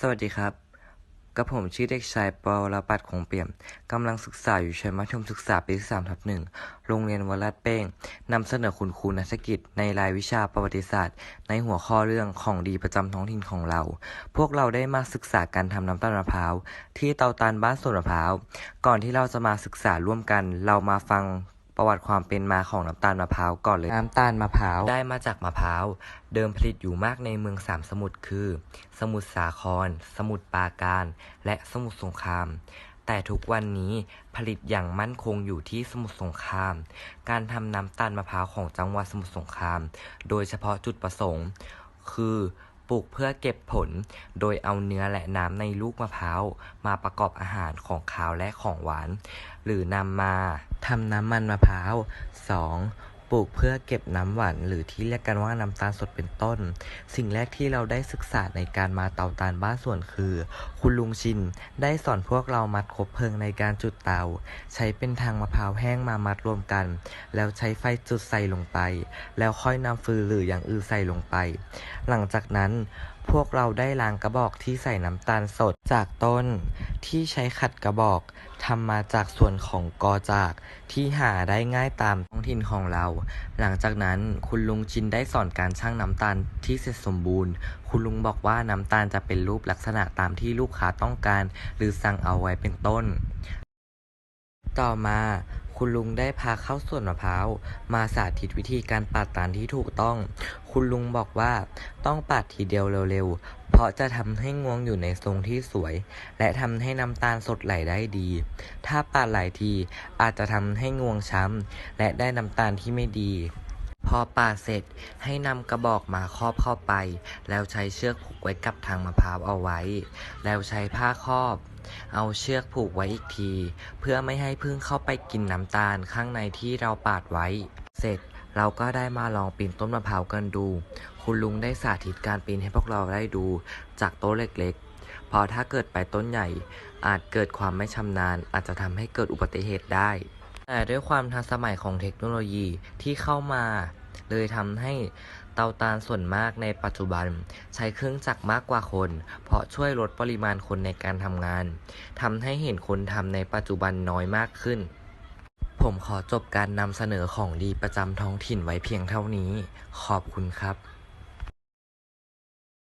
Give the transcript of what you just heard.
สวัสดีครับ กับผมชื่อเด็กชายปอลปัดคงเปี่ยม กำลังศึกษาอยู่ชั้นมัธยมศึกษาปีที่สามทับหนึ่ง โรงเรียนวัดลาดเป้ง นำเสนอคุณครูนักกิจ ในรายวิชาประวัติศาสตร์ ในหัวข้อเรื่องของดีประจำท้องถิ่นของเรา พวกเราได้มาศึกษาการทำน้ำตาลมะพร้าว ที่เตาตาลบ้านสวนมะพร้าว ก่อนที่เราจะมาศึกษาร่วมกัน เรามาฟัง ประวัติความเป็นมาของน้ำตาลมะพร้าวก่อนเลย น้ำตาลมะพร้าวได้มาจากมะพร้าว เดิมผลิตอยู่มากในเมืองสามสมุทรคือ สมุทรสาคร สมุทรปราการ และสมุทรสงคราม แต่ทุกวันนี้ผลิตอย่างมั่นคงอยู่ที่สมุทรสงคราม การทำน้ำตาลมะพร้าวของจังหวัดสมุทรสงคราม โดยเฉพาะจุดประสงค์ คือ ปลูกเพื่อเก็บผล โดยเอาเนื้อและน้ำในลูกมะพร้าวมาประกอบอาหารของขาวและของหวาน หรือนำมาทำน้ำมันมะพร้าว 2. ปลูกเพื่อเก็บน้ำหวานหรือที่เรียกกันว่าน้ำตาลสดเป็นต้น สิ่งแรกที่เราได้ศึกษาในการมาเตาตาลบ้านสวนคือ คุณลุงชิน ได้สอนพวกเรามัดคบเพลิงในการจุดเตา ใช้เป็นทางมะพร้าวแห้งมามัดรวมกัน แล้วใช้ไฟจุดใส่ลงไป แล้วค่อยนำฟืนหรืออย่างอื่นใส่ลงไป หลังจากนั้นพวกเราได้ล้างกระบอกที่ใส่น้ำตาลสดจากต้น ที่ใช้ขัดกระบอกทำมาจากส่วนของกอจากที่หาได้ง่ายตามท้องถิ่นของเรา หลังจากนั้นคุณลุงชินได้สอนการชั่งน้ำตาลที่เสร็จสมบูรณ์ คุณลุงบอกว่าน้ำตาลจะเป็นรูปลักษณะตามที่ลูกค้าต้องการ หรือสั่งเอาไว้เป็นต้น ต่อมาคุณลุงได้พาเข้าสวนมะพร้าวมาสาธิตวิธีการปาดตาลที่ถูกต้อง คุณลุงบอกว่าต้องปาดทีเดียวเร็วๆ เพราะจะทำให้งวงอยู่ในทรงที่สวย และทำให้น้ำตาลสดไหลได้ดี ถ้าปาดหลายทีอาจจะทำให้งวงช้ำและได้น้ำตาลที่ไม่ดี พอปาดเสร็จให้นำกระบอกมาครอบเข้าไป แล้วใช้เชือกผูกไว้กับทางมะพร้าวเอาไว้ แล้วใช้ผ้าครอบเอาเชือกผูกไว้อีกที เพื่อไม่ให้พึ่งเข้าไปกินน้ำตาลข้างในที่เราปาดไว้ เสร็จเราก็ได้มาลองปีนต้นมะพร้าวกันดู คุณลุงได้สาธิตการปีนให้พวกเราได้ดูจากโต๊ะเล็กๆ เพราะถ้าเกิดไปต้นใหญ่ อาจเกิดความไม่ชำนาญ อาจจะทำให้เกิดอุบัติเหตุได้ แต่ด้วยความทันสมัยของเทคโนโลยีที่เข้ามา เลยทำให้เตาตาลส่วนมากในปัจจุบัน ใช้เครื่องจักรมากกว่าคน เพราะช่วยลดปริมาณคนในการทำงานทำให้เห็นคนทำในปัจจุบันน้อยมากขึ้นผมขอจบการนำเสนอของดีประจำท้องถิ่นไว้เพียงเท่านี้ ขอบคุณครับ